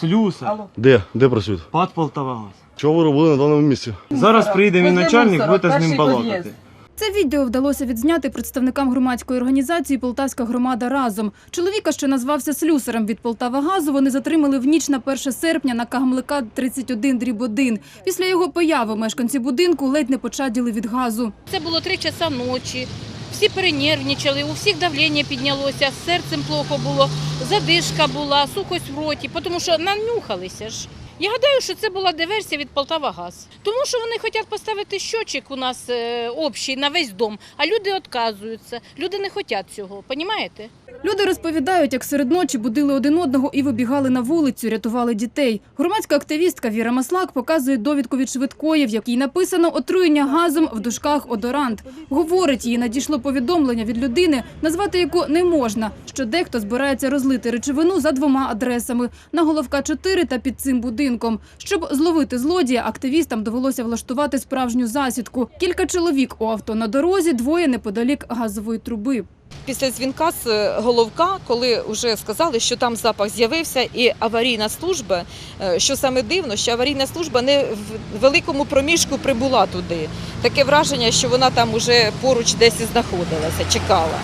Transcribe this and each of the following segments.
Слюса. Де? Де працюють? Пад Полтавагаз. Чого ви робили на даному місці? Зараз прийде мій начальник, будете з ним перший балакати. під'їзд. Це відео вдалося відзняти представникам громадської організації Полтавська громада разом. Чоловіка, що назвався слюсарем від Полтавагазу, вони затримали в ніч на 1 серпня на Кагмлика 31 дріб 1. Після його появи мешканці будинку ледь не почаділи від газу. Це було 3 часа ночі. Всі перенервничали, у всіх давлення піднялося, з серцем плохо було, задишка була, сухость в роті, тому що нанюхалися ж. Я гадаю, що це була диверсія від Полтавагаз. Тому що вони хочуть поставити щочик у нас е, общий на весь дом, а люди відказуються. Люди не хочуть цього, розумієте? Люди розповідають, як серед ночі будили один одного і вибігали на вулицю, рятували дітей. Громадська активістка Віра Маслак показує довідку від швидкої, в якій написано отруєння газом в дужках одорант. Говорить, їй надійшло повідомлення від людини, назвати яку не можна, що дехто збирається розлити речовину за двома адресами на Головка 4 та під цим будинком. Щоб зловити злодія, активістам довелося влаштувати справжню засідку. Кілька чоловік у авто на дорозі, двоє неподалік газової труби. Після дзвінка з е, головка, коли вже сказали, що там запах з'явився, і аварійна служба, е, що саме дивно, що аварійна служба не в великому проміжку прибула туди. Таке враження, що вона там уже поруч десь і знаходилася, чекала.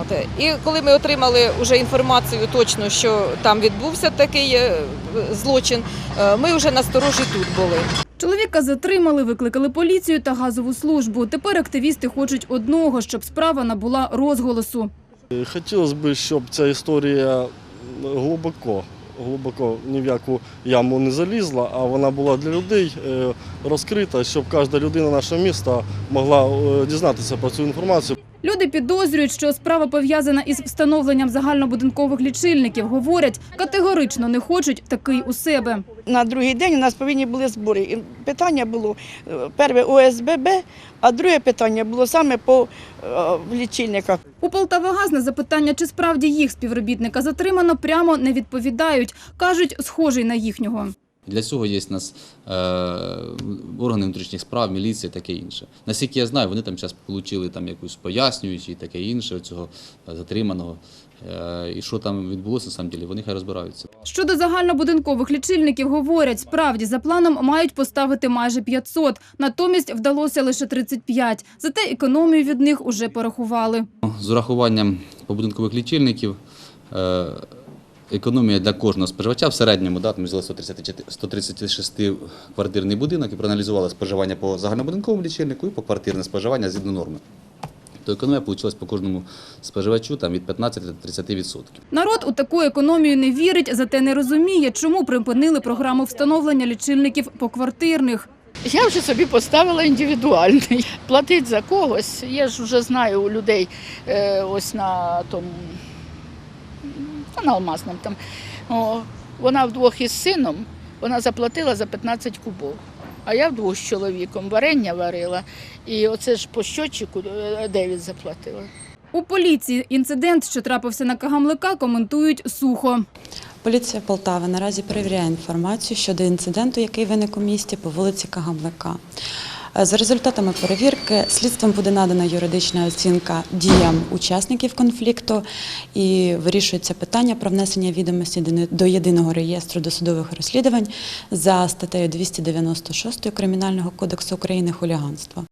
От. І коли ми отримали вже інформацію точно, що там відбувся такий е, злочин, ми вже насторожі тут були. Чоловіка затримали, викликали поліцію та газову службу. Тепер активісти хочуть одного, щоб справа набула розголосу. Е, Хотілося б, щоб ця історія глибоко, глибоко ні в яку яму не залізла, а вона була для людей е, розкрита, щоб кожна людина нашого міста могла е, дізнатися про цю інформацію. Люди підозрюють, що справа пов'язана із встановленням загальнобудинкових лічильників. Говорять, категорично не хочуть такий у себе. На другий день у нас повинні були збори. І питання було е, перше ОСББ, а друге питання було саме по е, лічильниках. У Полтавагаз на запитання, чи справді їх співробітника затримано, прямо не відповідають. Кажуть, схожий на їхнього. Для цього є у нас е, органи внутрішніх справ, міліція, таке інше. Наскільки я знаю, вони там зараз отримали там якусь пояснюючі і таке інше цього е, затриманого. Е, і що там відбулося, на самом деле, вони хай розбираються. Щодо загальнобудинкових лічильників, говорять, справді за планом мають поставити майже 500, натомість вдалося лише 35. Зате економію від них уже порахували. З урахуванням побудинкових лічильників е, економія для кожного споживача в середньому, да, ми взяли 134 136 квартирний будинок і проаналізували споживання по загальнобудинковому лічильнику і по квартирне споживання згідно норми. То економія вийшла по кожному споживачу там, від 15 до 30%. Народ у таку економію не вірить, зате не розуміє, чому припинили програму встановлення лічильників поквартирних. Я вже собі поставила індивідуальний. Платить за когось. Я ж вже знаю у людей е, ось на тому на алмазному там. О, вона вдвох із сином, вона заплатила за 15 кубов. А я вдвох з чоловіком варення варила. І оце ж по щотчику е, 9 заплатила. У поліції інцидент, що трапився на Кагамлика, коментують сухо. Поліція Полтави наразі перевіряє інформацію щодо інциденту, який виник у місті по вулиці Кагамлика. Е, За результатами перевірки слідством буде надана юридична оцінка діям учасників конфлікту і вирішується питання про внесення відомості до- єдиного реєстру досудових розслідувань за статтею 296 Кримінального кодексу України хуліганство.